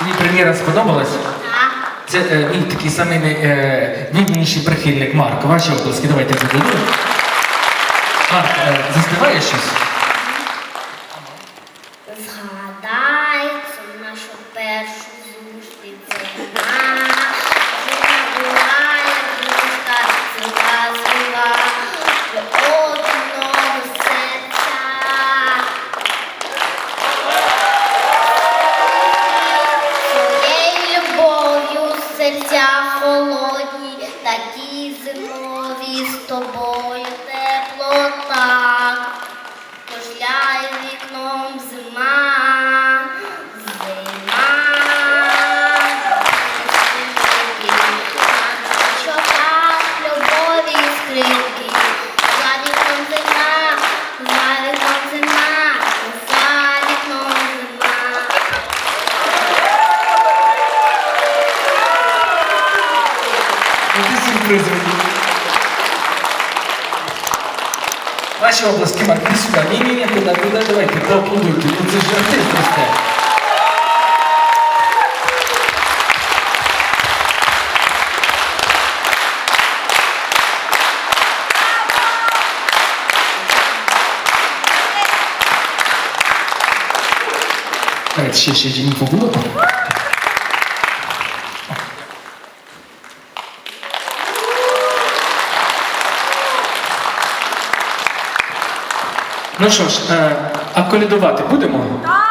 Мені прем'єра сподобалась. Це е, мій такий самий е, найбільший прихильник Марк. Ваші обласки, давайте задаємо. Марк, е, заспіває щось? Тобою теплота. Кожляє вікном зима, зима. Щоках любові скрипки, за вікном зима, за вікном зима, за вікном зима. Які. Ваші обласки, Марк, іди сюди. Ні, ні, ні, туди, туди, давайте, поаплодуйте. Ну це ж артист росте. Давайте ще, ще, ще, не побудемо. Ну що ж, е, а колядувати будемо? Так.